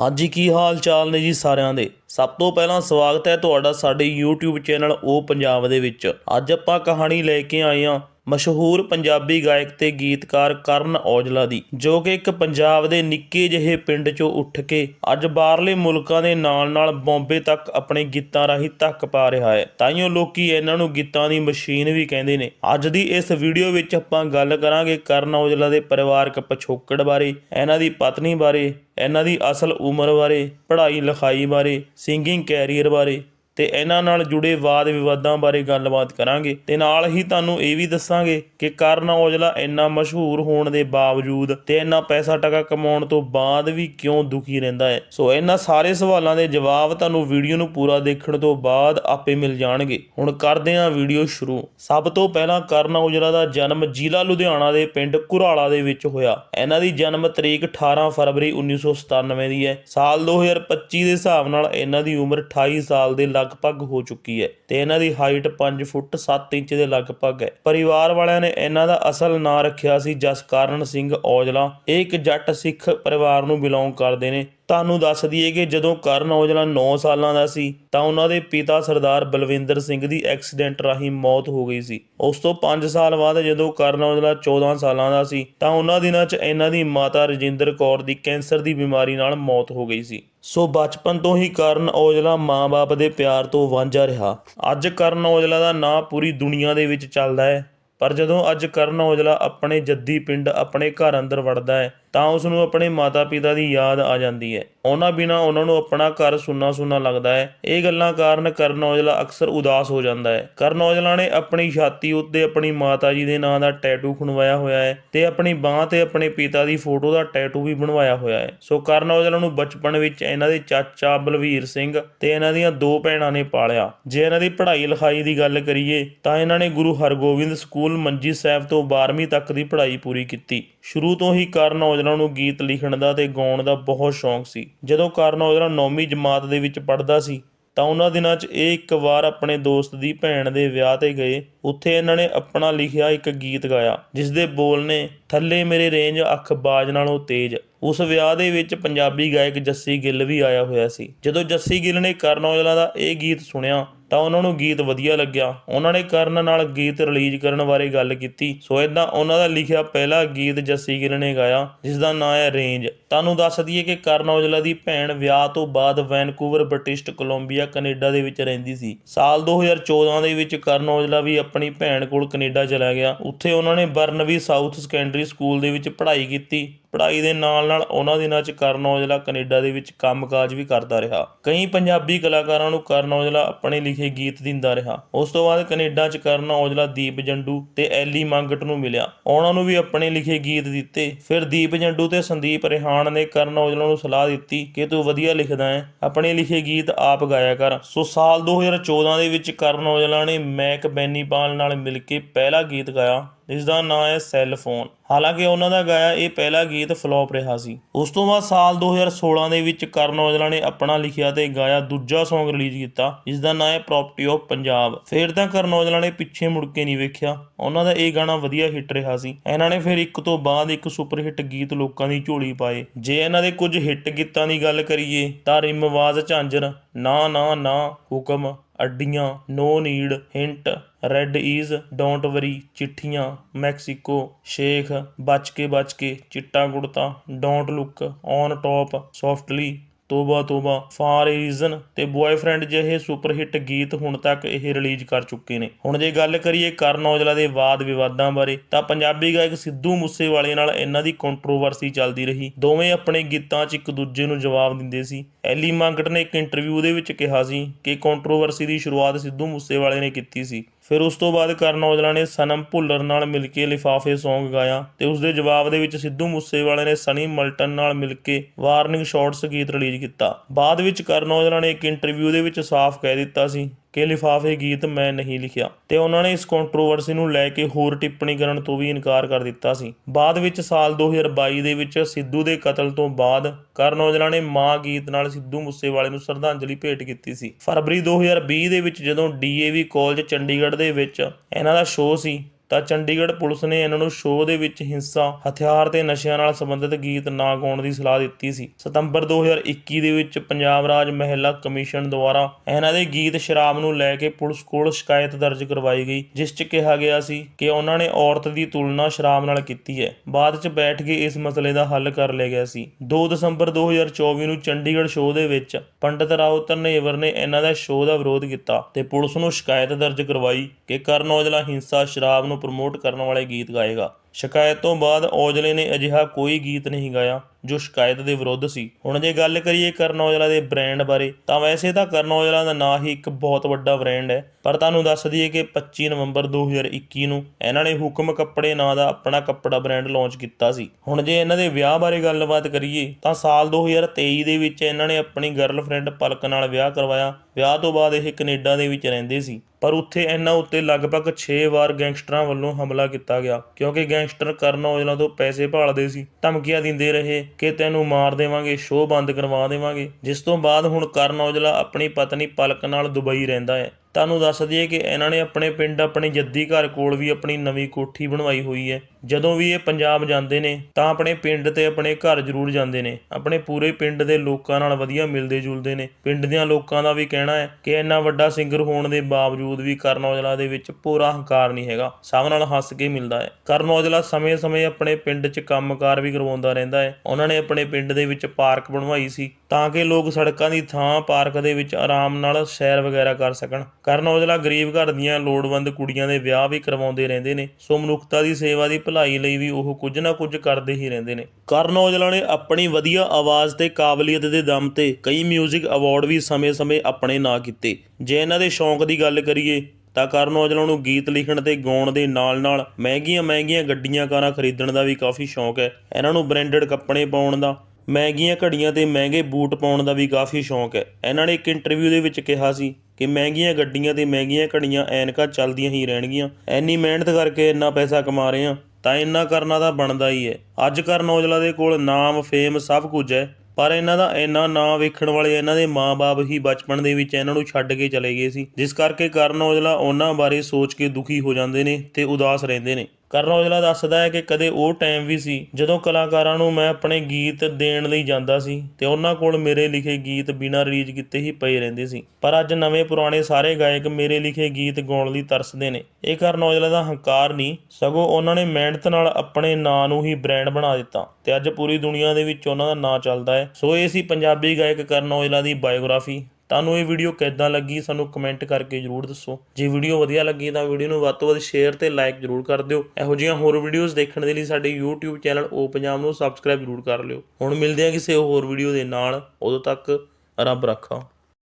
ਹਾਂਜੀ, ਕੀ ਹਾਲ ਚਾਲ ਨੇ ਜੀ ਸਾਰਿਆਂ ਦੇ? ਸਭ ਤੋਂ ਪਹਿਲਾਂ ਸਵਾਗਤ ਹੈ ਤੁਹਾਡਾ ਸਾਡੇ YouTube ਚੈਨਲ ਉਹ ਪੰਜਾਬ ਦੇ ਵਿੱਚ। ਅੱਜ ਆਪਾਂ ਕਹਾਣੀ ਲੈ ਕੇ ਆਏ ਹਾਂ। ਮਸ਼ਹੂਰ ਪੰਜਾਬੀ ਗਾਇਕ ਤੇ ਗੀਤਕਾਰ ਕਰਨ ਔਜਲਾ ਦੀ, ਜੋ ਕਿ ਇੱਕ ਪੰਜਾਬ ਦੇ ਨਿੱਕੇ ਜਿਹੇ ਪਿੰਡ ਚੋਂ ਉੱਠ ਕੇ ਅੱਜ ਬਾਹਰਲੇ ਮੁਲਕਾਂ ਦੇ ਨਾਲ-ਨਾਲ ਬੰਬੇ ਤੱਕ ਆਪਣੇ ਗੀਤਾਂ ਰਾਹੀਂ ਧੱਕ ਪਾ ਰਿਹਾ ਹੈ। ਤਾਈਓ ਲੋਕੀ ਇਹਨਾਂ ਨੂੰ ਗੀਤਾਂ ਦੀ ਮਸ਼ੀਨ ਵੀ ਕਹਿੰਦੇ ਨੇ। ਅੱਜ ਦੀ ਇਸ ਵੀਡੀਓ ਵਿੱਚ ਆਪਾਂ ਗੱਲ ਕਰਾਂਗੇ ਕਰਨ ਔਜਲਾ ਦੇ ਪਰਿਵਾਰਕ ਪਿਛੋਕੜ ਬਾਰੇ, ਇਹਨਾਂ ਦੀ ਪਤਨੀ ਬਾਰੇ, ਇਹਨਾਂ ਦੀ ਅਸਲ ਉਮਰ ਬਾਰੇ ਪੜ੍ਹਾਈ ਲਿਖਾਈ ਬਾਰੇ, ਸਿੰਗਿੰਗ ਕੈਰੀਅਰ ਬਾਰੇ। ਤੇ ਇਹਨਾਂ ਨਾਲ ਜੁੜੇ ਵਾਦ ਵਿਵਾਦਾਂ ਬਾਰੇ ਗੱਲਬਾਤ ਕਰਾਂਗੇ ਤੇ ਨਾਲ ਹੀ ਤੁਹਾਨੂੰ ਇਹ ਵੀ ਦੱਸਾਂਗੇ ਕਿ ਕਰਨ ਔਜਲਾ ਇੰਨਾ ਮਸ਼ਹੂਰ ਹੋਣ ਦੇ ਬਾਵਜੂਦ ਤੇ ਇੰਨਾ ਪੈਸਾ ਟਕਾ ਕਮਾਉਣ ਤੋਂ ਬਾਅਦ ਵੀ ਕਿਉਂ ਦੁਖੀ ਰਹਿੰਦਾ ਹੈ। ਸੋ ਇਹਨਾਂ ਸਾਰੇ ਸਵਾਲਾਂ ਦੇ ਜਵਾਬ ਤੁਹਾਨੂੰ ਵੀਡੀਓ ਨੂੰ ਪੂਰਾ ਦੇਖਣ ਤੋਂ ਬਾਅਦ ਆਪੇ ਮਿਲ ਜਾਣਗੇ। ਹੁਣ ਕਰਦੇ ਹਾਂ ਵੀਡੀਓ ਸ਼ੁਰੂ। ਸਭ ਤੋਂ ਪਹਿਲਾਂ ਕਰਨ ਔਜਲਾ ਦਾ ਜਨਮ ਜ਼ਿਲ੍ਹਾ ਲੁਧਿਆਣਾ ਦੇ ਪਿੰਡ ਕੁਰਾਲਾ ਦੇ ਵਿੱਚ ਹੋਇਆ। ਇਹਨਾਂ ਦੀ ਜਨਮ ਤਰੀਕ 18 ਫਰਵਰੀ 1997 ਦੀ ਹੈ। ਸਾਲ 2025 ਦੇ ਹਿਸਾਬ ਨਾਲ ਇਹਨਾਂ ਦੀ ਉਮਰ 28 ਸਾਲ ਦੇ ਲਗ ਲਗਭਗ ਹੋ ਚੁੱਕੀ ਹੈ ਤੇ ਇਹਨਾਂ ਦੀ ਹਾਈਟ 5 ਫੁੱਟ 7 ਇੰਚ ਦੇ ਲਗਭਗ ਹੈ। ਪਰਿਵਾਰ ਵਾਲਿਆਂ ਨੇ ਇਹਨਾਂ ਦਾ ਅਸਲ ਨਾਂ ਰੱਖਿਆ ਸੀ ਜਸਕਰਨ ਸਿੰਘ ਔਜਲਾ। ਇਹ ਇੱਕ ਜੱਟ ਸਿੱਖ ਪਰਿਵਾਰ ਨੂੰ ਬਿਲੋਂਗ ਕਰਦੇ ਨੇ। ਤੁਹਾਨੂੰ ਦੱਸ ਦਈਏ ਕਿ ਜਦੋਂ ਕਰਨ ਔਜਲਾ 9 ਸਾਲਾਂ ਦਾ ਸੀ, ਤਾਂ ਉਹਨਾਂ ਦੇ ਪਿਤਾ ਸਰਦਾਰ ਬਲਵਿੰਦਰ ਸਿੰਘ ਦੀ ਐਕਸੀਡੈਂਟ ਰਾਹੀਂ ਮੌਤ ਹੋ ਗਈ ਸੀ। ਉਸ ਤੋਂ 5 ਸਾਲ ਬਾਅਦ ਜਦੋਂ ਕਰਨ ਔਜਲਾ 14 ਸਾਲਾਂ ਦਾ ਸੀ, ਤਾਂ ਉਹਨਾਂ ਦਿਨਾਂ 'ਚ ਇਹਨਾਂ ਦੀ ਮਾਤਾ ਰਜਿੰਦਰ ਕੌਰ ਦੀ ਕੈਂਸਰ ਦੀ ਬਿਮਾਰੀ ਨਾਲ ਮੌਤ ਹੋ ਗਈ ਸੀ। ਸੋ ਬਚਪਨ ਤੋਂ ਹੀ ਕਰਨ ਔਜਲਾ ਮਾਂ-ਬਾਪ ਦੇ ਪਿਆਰ ਤੋਂ ਵਾਂਝਾ ਰਿਹਾ। ਅੱਜ ਕਰਨ ਔਜਲਾ ਦਾ ਨਾਂ ਪੂਰੀ ਦੁਨੀਆ ਦੇ ਵਿੱਚ ਚੱਲਦਾ ਹੈ, ਪਰ ਜਦੋਂ ਅੱਜ ਕਰਨ ਔਜਲਾ ਆਪਣੇ ਜੱਦੀ ਪਿੰਡ ਆਪਣੇ ਘਰ ਅੰਦਰ ਵੜਦਾ ਹੈ ਤਾਂ ਉਸ ਨੂੰ ਆਪਣੇ ਮਾਤਾ-ਪਿਤਾ ਦੀ ਯਾਦ ਆ ਜਾਂਦੀ ਹੈ। ਉਹਨਾਂ ਬਿਨਾ ਉਹਨਾਂ ਨੂੰ ਆਪਣਾ ਘਰ ਸੁੰਨਾ ਸੁੰਨਾ ਲੱਗਦਾ ਹੈ। ਇਹ ਗੱਲਾਂ ਕਾਰਨ ਕਰਨ ਔਜਲਾ ਅਕਸਰ ਉਦਾਸ ਹੋ ਜਾਂਦਾ ਹੈ। ਕਰਨ ਔਜਲਾ ਨੇ ਆਪਣੀ ਛਾਤੀ ਉੱਤੇ ਆਪਣੀ ਮਾਤਾ ਜੀ ਦੇ ਨਾਂ ਦਾ ਟੈਟੂ ਖੁਣਵਾਇਆ ਹੋਇਆ ਹੈ ਤੇ ਆਪਣੀ ਬਾਹ ਤੇ ਆਪਣੇ ਪਿਤਾ ਦੀ ਫੋਟੋ ਦਾ ਟੈਟੂ ਵੀ ਬਣਵਾਇਆ ਹੋਇਆ ਹੈ। ਸੋ ਕਰਨ ਔਜਲਾ ਨੂੰ ਬਚਪਨ ਵਿੱਚ ਇਹਨਾਂ ਦੇ ਚਾਚਾ ਬਲਵੀਰ ਸਿੰਘ ਤੇ ਇਹਨਾਂ ਦੀਆਂ ਦੋ ਭੈਣਾਂ ਨੇ ਪਾਲਿਆ। ਜੇ ਇਹਨਾਂ ਦੀ ਪੜ੍ਹਾਈ ਲਿਖਾਈ ਦੀ ਗੱਲ ਕਰੀਏ, ਤਾਂ ਇਹਨਾਂ ਨੇ ਗੁਰੂ ਹਰਗੋਬਿੰਦ ਸਕੂਲ ਮੰਜੀ ਸਾਹਿਬ ਤੋਂ 12ਵੀਂ ਤੱਕ ਦੀ ਪੜ੍ਹਾਈ ਪੂਰੀ ਕੀਤੀ। ਸ਼ੁਰੂ ਤੋਂ ਹੀ ਕਰਨ ਔਜਲਾ ਨੂੰ ਗੀਤ ਲਿਖਣ ਦਾ ਤੇ ਗਾਉਣ ਦਾ ਬਹੁਤ ਸ਼ੌਂਕ ਸੀ। ਜਦੋਂ ਕਰਨ ਔਜਲਾ 9ਵੀਂ ਜਮਾਤ ਦੇ ਵਿੱਚ ਪੜ੍ਹਦਾ ਸੀ, ਤਾਂ ਉਹਨਾਂ ਦਿਨਾਂ 'ਚ ਇਹ ਇੱਕ ਵਾਰ ਆਪਣੇ ਦੋਸਤ ਦੀ ਭੈਣ ਦੇ ਵਿਆਹ ਤੇ ਗਏ। ਉੱਥੇ ਇਹਨਾਂ ਨੇ ਆਪਣਾ ਲਿਖਿਆ ਇੱਕ ਗੀਤ ਗਾਇਆ, ਜਿਸ ਦੇ ਬੋਲ ਨੇ, ਥੱਲੇ ਮੇਰੇ ਰੇਂਜ, ਅੱਖ ਬਾਜ ਨਾਲੋਂ ਤੇਜ਼। ਉਸ ਵਿਆਹ ਦੇ ਵਿੱਚ ਪੰਜਾਬੀ ਗਾਇਕ ਜੱਸੀ ਗਿੱਲ ਵੀ ਆਇਆ ਹੋਇਆ ਸੀ। ਜਦੋਂ ਜੱਸੀ ਗਿੱਲ ਨੇ ਕਰਨ ਔਜਲਾ ਦਾ ਇਹ ਗੀਤ ਸੁਣਿਆ ਤਾਂ ਉਹਨਾਂ ਨੂੰ ਗੀਤ ਵਧੀਆ ਲੱਗਿਆ। ਉਹਨਾਂ ਨੇ ਕਰਨ ਨਾਲ ਗੀਤ ਰਿਲੀਜ਼ ਕਰਨ ਬਾਰੇ ਗੱਲ ਕੀਤੀ। ਸੋ ਇਦਾਂ ਉਹਨਾਂ ਦਾ ਲਿਖਿਆ ਪਹਿਲਾ ਗੀਤ ਜੱਸੀ ਗਿੱਲ ਨੇ ਗਾਇਆ ਜਿਸ ਦਾ ਨਾਮ ਹੈ ਰੇਂਜ। ਤੁਹਾਨੂੰ ਦੱਸ ਦਈਏ ਕਿ ਕਰਨ ਔਜਲਾ ਦੀ ਭੈਣ ਵਿਆਹ ਤੋਂ ਬਾਅਦ ਵੈਨਕੂਵਰ, ਬ੍ਰਿਟਿਸ਼, ਕੋਲੰਬੀਆ, ਕੈਨੇਡਾ ਦੇ ਵਿੱਚ ਰਹਿੰਦੀ ਸੀ। ਸਾਲ 2014 ਦੇ ਵਿੱਚ ਕਰਨ ਔਜਲਾ ਵੀ ਆਪਣੀ ਭੈਣ ਕੋਲ ਕੈਨੇਡਾ ਚਲਾ ਗਿਆ। ਉੱਥੇ ਉਹਨਾਂ ਨੇ ਬਰਨਵੀ ਸਾਊਥ ਸੈਕੰਡਰੀ ਸਕੂਲ ਦੇ ਵਿੱਚ ਪੜ੍ਹਾਈ ਕੀਤੀ। ਪੜ੍ਹਾਈ ਦੇ ਨਾਲ ਨਾਲ ਉਹਨਾਂ ਦਿਨਾਂ 'ਚ ਕਰਨ ਔਜਲਾ ਕੈਨੇਡਾ ਦੇ ਵਿੱਚ ਕੰਮਕਾਜ ਵੀ ਕਰਦਾ ਰਿਹਾ। ਕਈ ਪੰਜਾਬੀ ਕਲਾਕਾਰਾਂ ਨੂੰ ਕਰਨ ਔਜਲਾ ਆਪਣੇ ਲਿਖੇ ਗੀਤ ਦਿੰਦਾ ਰਿਹਾ। ਉਸ ਤੋਂ ਬਾਅਦ ਕੈਨੇਡਾ 'ਚ ਕਰਨ ਔਜਲਾ ਦੀਪ ਜੰਡੂ ਤੇ ਐਲੀ ਮੰਗਟ ਨੂੰ ਮਿਲਿਆ। ਉਹਨਾਂ ਨੂੰ ਵੀ ਆਪਣੇ ਲਿਖੇ ਗੀਤ ਦਿੱਤੇ। ਫਿਰ ਦੀਪ ਜੰਡੂ ਤੇ ਸੰਦੀਪ ਰਿਹਾਨ ਨੇ ਕਰਨ ਔਜਲਾ ਨੂੰ ਸਲਾਹ ਦਿੱਤੀ ਕਿ ਤੂੰ ਵਧੀਆ ਲਿਖਦਾ ਹੈ, ਆਪਣੇ ਲਿਖੇ ਗੀਤ ਆਪ ਗਾਇਆ ਕਰ। ਸੋ ਸਾਲ 2014 ਦੇ ਵਿੱਚ ਕਰਨ ਔਜਲਾ ਨੇ ਮੈਕ ਬੈਨੀਪਾਲ ਨਾਲ ਮਿਲ ਕੇ ਪਹਿਲਾ ਗੀਤ ਗਾਇਆ। ਜਿਸ ਦਾ ਨਾਮ ਹੈ ਸੈੱਲ ਫੋਨ ਹਾਲਾਂਕਿ ਉਹਨਾਂ ਦਾ ਗਾਇਆ ਇਹ ਪਹਿਲਾ ਗੀਤ ਫਲॉप ਰਿਹਾ ਸੀ। ਉਸ ਤੋਂ ਬਾਅਦ ਸਾਲ 2016 ਦੇ ਵਿੱਚ ਕਰਨ ਔਜਲਾ ਨੇ ਆਪਣਾ ਲਿਖਿਆ ਤੇ ਗਾਇਆ ਦੂਜਾ Song ਰਿਲੀਜ਼ ਕੀਤਾ ਜਿਸ ਦਾ ਨਾਮ ਹੈ ਪ੍ਰਾਪਰਟੀ ਆਫ ਪੰਜਾਬ ਫਿਰ ਤਾਂ ਕਰਨ ਔਜਲਾ ਨੇ ਪਿੱਛੇ ਮੁੜ ਕੇ ਨਹੀਂ ਵੇਖਿਆ। ਉਹਨਾਂ ਦਾ ਇਹ ਗਾਣਾ ਵਧੀਆ ਹਿੱਟ ਰਿਹਾ ਸੀ। ਇਹਨਾਂ ਨੇ ਫਿਰ ਇੱਕ ਤੋਂ ਬਾਅਦ ਇੱਕ ਸੁਪਰ ਹਿੱਟ ਗੀਤ ਲੋਕਾਂ ਦੀ ਝੋਲੀ ਪਾਏ। ਜੇ ਇਹਨਾਂ ਦੇ ਕੁਝ ਹਿੱਟ ਗੀਤਾਂ ਦੀ ਗੱਲ ਕਰੀਏ ਤਾਂ ਰਿਮਵਾਜ਼ ਝਾਂਜਰ ਨਾ ਨਾ ਨਾ ਹੁਕਮ ਅੱਡੀਆਂ no need hint red eyes don't worry ਚਿੱਠੀਆਂ, ਮੈਕਸੀਕੋ, ਸ਼ੇਖ, ਬਚ ਕੇ ਬਚ ਕੇ, ਚਿੱਟਾ ਕੁੜਤਾ don't look on top softly ਤੋਬਾ ਤੋਬਾ ਫਾਰ ਰੀਜ਼ਨ ਤੇ ਬॉयਫ੍ਰੈਂਡ ਜਿਹੇ ਸੁਪਰ ਹਿੱਟ ਗੀਤ ਹੁਣ ਤੱਕ ਇਹ ਰਿਲੀਜ਼ ਕਰ ਚੁੱਕੇ ਨੇ। ਹੁਣ ਜੇ ਗੱਲ ਕਰੀਏ ਕਰਨ ਔਜਲਾ ਦੇ ਵਾਦ ਵਿਵਾਦਾਂ ਬਾਰੇ, ਤਾਂ ਪੰਜਾਬੀ ਗਾਇਕ ਸਿੱਧੂ ਮੂਸੇਵਾਲੇ ਨਾਲ ਇਹਨਾਂ ਦੀ ਕੰਟਰੋਵਰਸੀ ਚੱਲਦੀ ਰਹੀ। ਦੋਵੇਂ ਆਪਣੇ ਗੀਤਾਂ 'ਚ ਇੱਕ ਦੂਜੇ ਨੂੰ ਜਵਾਬ ਦਿੰਦੇ ਸੀ। ਐਲੀ ਮੰਗਟ ਨੇ ਇੱਕ ਇੰਟਰਵਿਊ ਦੇ ਵਿੱਚ ਕਿਹਾ ਸੀ ਕਿ ਕੰਟਰੋਵਰਸੀ ਦੀ ਸ਼ੁਰੂਆਤ ਸਿੱਧੂ ਮੂਸੇਵਾਲੇ ਨੇ ਕੀਤੀ ਸੀ। ਫਿਰ ਉਸ ਤੋਂ ਬਾਅਦ ਕਰਨ ਔਜਲਾ ਨੇ ਸਨਮ ਭੁੱਲਰ ਨਾਲ ਮਿਲ ਕੇ ਲਿਫਾਫੇ Song ਗਾਇਆ ਤੇ ਉਸ ਦੇ ਜਵਾਬ ਦੇ ਵਿੱਚ ਸਿੱਧੂ ਮੂਸੇਵਾਲੇ ਨੇ ਸਨੀ ਮਲਟਨ ਨਾਲ ਮਿਲ ਕੇ ਵਾਰਨਿੰਗ ਸ਼ਾਟਸ ਗੀਤ ਰਿਲੀਜ਼ ਕੀਤਾ। ਬਾਅਦ ਵਿੱਚ ਕਰਨ ਔਜਲਾ ਨੇ ਇੱਕ ਇੰਟਰਵਿਊ ਦੇ ਵਿੱਚ ਸਾਫ਼ ਕਹਿ ਦਿੱਤਾ ਸੀ ਕਿ ਲਿਫਾਫੇ ਗੀਤ ਮੈਂ ਨਹੀਂ ਲਿਖਿਆ। ਤੇ ਉਹਨਾਂ ਨੇ ਇਸ ਕੰਟਰੋਵਰਸੀ ਨੂੰ ਲੈ ਕੇ ਹੋਰ ਟਿੱਪਣੀ ਕਰਨ ਤੋਂ ਵੀ ਇਨਕਾਰ ਕਰ ਦਿੱਤਾ ਸੀ। ਬਾਅਦ ਵਿੱਚ ਸਾਲ 2022 ਦੇ ਵਿੱਚ ਸਿੱਧੂ ਦੇ ਕਤਲ ਤੋਂ ਬਾਅਦ ਕਰਨ ਔਜਲਾ ਨੇ ਮਾਂ ਗੀਤ ਨਾਲ ਸਿੱਧੂ ਮੂਸੇਵਾਲੇ ਨੂੰ ਸ਼ਰਧਾਂਜਲੀ ਭੇਟ ਕੀਤੀ ਸੀ। ਫਰਵਰੀ 2020 ਦੇ ਵਿੱਚ ਜਦੋਂ ਡੀਏਵੀ ਕਾਲਜ ਚੰਡੀਗੜ੍ਹ ਦੇ ਵਿੱਚ ਇਹਨਾਂ ਦਾ ਸ਼ੋਅ ਸੀ ਤਾਂ ਚੰਡੀਗੜ੍ਹ ਪੁਲਿਸ ਨੇ ਇਹਨਾਂ ਨੂੰ ਸ਼ੋਅ ਦੇ ਵਿੱਚ ਹਿੰਸਾ, ਹਥਿਆਰ ਤੇ ਨਸ਼ਿਆਂ ਨਾਲ ਸੰਬੰਧਿਤ ਗੀਤ ਨਾ ਗਾਉਣ ਦੀ ਸਲਾਹ ਦਿੱਤੀ ਸੀ। ਸਤੰਬਰ 2021 ਦੇ ਵਿੱਚ ਪੰਜਾਬ ਰਾਜ ਮਹਿਲਾ ਕਮਿਸ਼ਨ ਦੁਆਰਾ ਇਹਨਾਂ ਦੇ ਗੀਤ ਸ਼ਰਾਬ ਨੂੰ ਲੈ ਕੇ ਪੁਲਿਸ ਕੋਲ ਸ਼ਿਕਾਇਤ ਦਰਜ ਕਰਵਾਈ ਗਈ, ਜਿਸ 'ਚ ਕਿਹਾ ਗਿਆ ਸੀ ਕਿ ਉਹਨਾਂ ਨੇ ਔਰਤ ਦੀ ਤੁਲਨਾ ਸ਼ਰਾਬ ਨਾਲ ਕੀਤੀ ਹੈ। ਬਾਅਦ 'ਚ ਬੈਠ ਕੇ ਇਸ ਮਸਲੇ ਦਾ ਹੱਲ ਕਰ ਲਿਆ ਗਿਆ ਸੀ। 2 ਦਸੰਬਰ 2024 ਨੂੰ ਚੰਡੀਗੜ੍ਹ ਸ਼ੋਅ ਦੇ ਵਿੱਚ ਪੰਡਤ ਰਾਓ ਧਨੇਵਰ ਨੇ ਇਹਨਾਂ ਦਾ ਸ਼ੋਅ ਦਾ ਵਿਰੋਧ ਕੀਤਾ ਤੇ ਪੁਲਿਸ ਨੂੰ ਸ਼ਿਕਾਇਤ ਦਰਜ ਕਰਵਾਈ ਕਿ ਕਰਨ ਔਜਲਾ ਹਿੰਸਾ ਸ਼ਰਾਬ ਨੂੰ ਪ੍ਰਮੋਟ ਕਰਨ ਵਾਲੇ ਗੀਤ ਗਾਏਗਾ। ਸ਼ਿਕਾਇਤ ਤੋਂ ਬਾਅਦ ਔਜਲੇ ਨੇ ਅਜਿਹਾ ਕੋਈ ਗੀਤ ਨਹੀਂ ਗਾਇਆ, ਜੋ ਸ਼ਿਕਾਇਤ ਦੇ ਵਿਰੁੱਧ ਸੀ। ਹੁਣ ਜੇ ਗੱਲ ਕਰੀਏ ਕਰਨ ਔਜਲਾ ਦੇ ਬ੍ਰਾਂਡ ਬਾਰੇ, ਤਾਂ ਵੈਸੇ ਤਾਂ ਕਰਨ ਔਜਲਾ ਦਾ ਨਾਂ ਹੀ ਇੱਕ ਬਹੁਤ ਵੱਡਾ ਬ੍ਰਾਂਡ ਹੈ। ਪਰ ਤੁਹਾਨੂੰ ਦੱਸ ਦਈਏ ਕਿ 25 ਨਵੰਬਰ 2021 ਨੂੰ ਇਹਨਾਂ ਨੇ ਹੁਕਮ ਕੱਪੜੇ ਨਾਂ ਦਾ ਆਪਣਾ ਕੱਪੜਾ ਬ੍ਰਾਂਡ ਲਾਂਚ ਕੀਤਾ ਸੀ। ਹੁਣ ਜੇ ਇਹਨਾਂ ਦੇ ਵਿਆਹ ਬਾਰੇ ਗੱਲਬਾਤ ਕਰੀਏ, ਤਾਂ ਸਾਲ 2023 ਦੇ ਵਿੱਚ ਇਹਨਾਂ ਨੇ ਆਪਣੀ ਗਰਲਫ੍ਰੈਂਡ ਪਲਕ ਨਾਲ ਵਿਆਹ ਕਰਵਾਇਆ। ਵਿਆਹ ਤੋਂ ਬਾਅਦ ਇਹ ਕੈਨੇਡਾ ਦੇ ਵਿੱਚ ਰਹਿੰਦੇ ਸੀ। ਪਰ ਉੱਥੇ ਇਹਨਾਂ ਉੱਤੇ ਲਗਭਗ 6 ਵਾਰ ਗੈਂਗਸਟਰਾਂ ਵੱਲੋਂ ਹਮਲਾ ਕੀਤਾ ਗਿਆ, ਕਿਉਂਕਿ ਗੈਂਗਸਟਰ ਕਰਨ ਔਜਲਾ ਤੋਂ ਪੈਸੇ ਭਾਲਦੇ ਸੀ। ਧਮਕੀਆਂ ਦਿੰਦੇ ਰਹੇ ਕਿ ਤੈਨੂੰ ਮਾਰ ਦੇਵਾਂਗੇ, ਸ਼ੋਅ ਬੰਦ ਕਰਵਾ ਦੇਵਾਂਗੇ। ਜਿਸ ਤੋਂ ਬਾਅਦ ਹੁਣ ਕਰਨ ਔਜਲਾ ਆਪਣੀ ਪਤਨੀ ਪਲਕ ਨਾਲ ਦੁਬਈ ਰਹਿੰਦਾ ਹੈ। ਤੁਹਾਨੂੰ ਦੱਸ ਦਈਏ ਕਿ ਇਹਨਾਂ ਨੇ ਆਪਣੇ ਪਿੰਡ ਆਪਣੇ ਜੱਦੀ ਘਰ ਕੋਲ ਵੀ ਆਪਣੀ ਨਵੀਂ ਕੋਠੀ ਬਣਵਾਈ ਹੋਈ ਹੈ। ਜਦੋਂ ਵੀ ਇਹ ਪੰਜਾਬ ਜਾਂਦੇ ਨੇ, ਤਾਂ ਆਪਣੇ ਪਿੰਡ ਤੇ ਆਪਣੇ ਘਰ ਜ਼ਰੂਰ ਜਾਂਦੇ ਨੇ। ਆਪਣੇ ਪੂਰੇ ਪਿੰਡ ਦੇ ਲੋਕਾਂ ਨਾਲ ਵਧੀਆ ਮਿਲਦੇ ਜੁਲਦੇ ਨੇ। ਪਿੰਡ ਦਿਆਂ ਲੋਕਾਂ ਦਾ ਵੀ ਕਹਿਣਾ ਹੈ ਕਿ ਇੰਨਾ ਵੱਡਾ ਸਿੰਗਰ ਹੋਣ ਦੇ ਬਾਵਜੂਦ ਵੀ ਕਰਨ ਔਜਲਾ ਦੇ ਵਿੱਚ ਪੂਰਾ ਹੰਕਾਰ ਨਹੀਂ ਹੈਗਾ। ਸਭ ਨਾਲ ਹੱਸ ਕੇ ਮਿਲਦਾ ਹੈ। ਕਰਨ ਔਜਲਾ ਸਮੇਂ-ਸਮੇਂ ਆਪਣੇ ਪਿੰਡ 'ਚ ਕੰਮਕਾਰ ਵੀ ਕਰਵਾਉਂਦਾ ਰਹਿੰਦਾ ਹੈ। ਉਹਨਾਂ ਨੇ ਆਪਣੇ ਪਿੰਡ ਦੇ ਵਿੱਚ ਪਾਰਕ ਬਣਵਾਈ ਸੀ ਤਾਂ ਕਿ ਲੋਕ ਸੜਕਾਂ ਦੀ ਥਾਂ ਪਾਰਕ ਦੇ ਵਿੱਚ ਆਰਾਮ ਨਾਲ ਸੈਰ ਵਗੈਰਾ ਕਰ ਸਕਣ। ਕਰਨ ਔਜਲਾ ਗਰੀਬ ਘਰ ਦੀਆਂ ਲੋੜਵੰਦ ਕੁੜੀਆਂ ਦੇ ਵਿਆਹ ਵੀ ਕਰਵਾਉਂਦੇ ਰਹਿੰਦੇ ਨੇ। ਸੋ ਮਨੁੱਖਤਾ ਦੀ ਸੇਵਾ ਦੀ ਭਲਾਈ ਲਈ ਵੀ ਉਹ ਕੁਝ ਨਾ ਕੁਝ ਕਰਦੇ ਹੀ ਰਹਿੰਦੇ ਨੇ। ਕਰਨ ਔਜਲਾ ਨੇ ਆਪਣੀ ਵਧੀਆ ਆਵਾਜ਼ ਤੇ ਕਾਬਲੀਅਤ ਦੇ ਦਮ ਤੇ ਕਈ 뮤직 ਅਵਾਰਡ ਵੀ ਸਮੇਂ-ਸਮੇਂ ਆਪਣੇ ਨਾਂ ਕੀਤੇ। ਜੇ ਇਹਨਾਂ ਦੇ ਸ਼ੌਂਕ ਦੀ ਗੱਲ ਕਰੀਏ, ਤਾਂ ਕਰਨ ਔਜਲਾ ਨੂੰ ਗੀਤ ਲਿਖਣ ਤੇ ਗਾਉਣ ਦੇ ਨਾਲ-ਨਾਲ ਮਹਿੰਗੀਆਂ-ਮਹਿੰਗੀਆਂ ਗੱਡੀਆਂ ਕਾਰਾਂ ਖਰੀਦਣ ਦਾ ਵੀ ਕਾਫੀ ਸ਼ੌਂਕ ਹੈ। ਇਹਨਾਂ ਨੂੰ ਬ੍ਰਾਂਡਡ ਕੱਪੜੇ ਪਾਉਣ ਦਾ, ਮਹਿੰਗੀਆਂ ਘੜੀਆਂ ਤੇ ਮਹਿੰਗੇ ਬੂਟ ਪਾਉਣ ਦਾ ਵੀ ਕਾਫੀ ਸ਼ੌਂਕ ਹੈ। ਇਹਨਾਂ ਨੇ ਇੱਕ ਇੰਟਰਵਿਊ ਦੇ ਵਿੱਚ ਕਿਹਾ ਸੀ ਕਿ ਮਹਿੰਗੀਆਂ ਗੱਡੀਆਂ ਤੇ ਮਹਿੰਗੀਆਂ ਘੜੀਆਂ ਐਨਕਾਂ ਚੱਲਦੀਆਂ ਹੀ ਰਹਿਣਗੀਆਂ। ਐਨੀ ਮਿਹਨਤ ਕਰਕੇ ਇੰਨਾ ਪੈਸਾ ਕਮਾ ਰਹੇ ਆ ਤਾਂ ਇੰਨਾ ਕਰਨਾ ਤਾਂ ਬਣਦਾ ਹੀ ਹੈ। ਅੱਜ ਕਰਨ ਔਜਲਾ ਦੇ ਕੋਲ ਨਾਮ, ਫੇਮ ਸਭ ਕੁਝ ਹੈ, ਪਰ ਇਹਨਾਂ ਦਾ ਇੰਨਾ ਨਾਂ ਵੇਖਣ ਵਾਲੇ ਇਹਨਾਂ ਦੇ ਮਾਪੇ ਹੀ ਬਚਪਨ ਦੇ ਵਿੱਚ ਇਹਨਾਂ ਨੂੰ ਛੱਡ ਕੇ ਚਲੇ ਗਏ ਸੀ, ਜਿਸ ਕਰਕੇ ਕਰਨ ਔਜਲਾ ਉਹਨਾਂ ਬਾਰੇ ਸੋਚ ਕੇ ਦੁਖੀ ਹੋ ਜਾਂਦੇ ਨੇ ਤੇ ਉਦਾਸ ਰਹਿੰਦੇ ਨੇ। ਕਰਨ ਔਜਲਾ ਦੱਸਦਾ ਹੈ ਕਿ ਕਦੇ ਉਹ ਟਾਈਮ ਵੀ ਸੀ ਜਦੋਂ ਕਲਾਕਾਰਾਂ ਨੂੰ ਮੈਂ ਆਪਣੇ ਗੀਤ ਦੇਣ ਲਈ ਜਾਂਦਾ ਸੀ ਤੇ ਉਹਨਾਂ ਕੋਲ ਮੇਰੇ ਲਿਖੇ ਗੀਤ ਬਿਨਾਂ ਰਿਲੀਜ਼ ਕੀਤੇ ਹੀ ਪਏ ਰਹਿੰਦੇ ਸੀ। ਪਰ ਅੱਜ ਨਵੇਂ ਪੁਰਾਣੇ ਸਾਰੇ ਗਾਇਕ ਮੇਰੇ ਲਿਖੇ ਗੀਤ ਗਾਉਣ ਲਈ ਤਰਸਦੇ ਨੇ। ਇਹ ਕਰਨ ਔਜਲਾ ਦਾ ਹੰਕਾਰ ਨਹੀਂ, ਸਗੋਂ ਉਹਨਾਂ ਨੇ ਮਿਹਨਤ ਨਾਲ ਆਪਣੇ ਨਾਂ ਨੂੰ ਹੀ ਬ੍ਰਾਂਡ ਬਣਾ ਦਿੱਤਾ ਤੇ ਅੱਜ ਪੂਰੀ ਦੁਨੀਆ ਦੇ ਵਿੱਚ ਉਹਨਾਂ ਦਾ ਨਾਂ ਚੱਲਦਾ ਹੈ। ਸੋ ਇਹ ਸੀ ਪੰਜਾਬੀ ਗਾਇਕ ਕਰਨ ਔਜਲਾ ਦੀ ਬਾਇਓਗ੍ਰਾਫੀ ਤੁਹਾਨੂੰ ਇਹ ਵੀਡੀਓ ਕਿੱਦਾਂ ਲੱਗੀ ਸਾਨੂੰ ਕਮੈਂਟ ਕਰਕੇ ਜਰੂਰ ਦੱਸੋ। ਜੇ ਵੀਡੀਓ ਵਧੀਆ ਲੱਗੀ ਤਾਂ ਵੀਡੀਓ ਨੂੰ ਵੱਧ ਤੋਂ ਵੱਧ ਸ਼ੇਅਰ ਤੇ ਲਾਈਕ ਜਰੂਰ ਕਰ ਦਿਓ। ਇਹੋ ਜਿਹੀਆਂ ਹੋਰ ਵੀਡੀਓਜ਼ ਦੇਖਣ ਦੇ ਲਈ ਸਾਡੇ YouTube ਚੈਨਲ ਓ ਪੰਜਾਬ ਨੂੰ ਸਬਸਕ੍ਰਾਈਬ ਜਰੂਰ ਕਰ ਲਿਓ। ਹੁਣ ਮਿਲਦੇ ਹਾਂ ਕਿਸੇ ਹੋਰ ਵੀਡੀਓ ਦੇ ਨਾਲ। ਉਦੋਂ ਤੱਕ ਰੱਬ ਰੱਖਾ।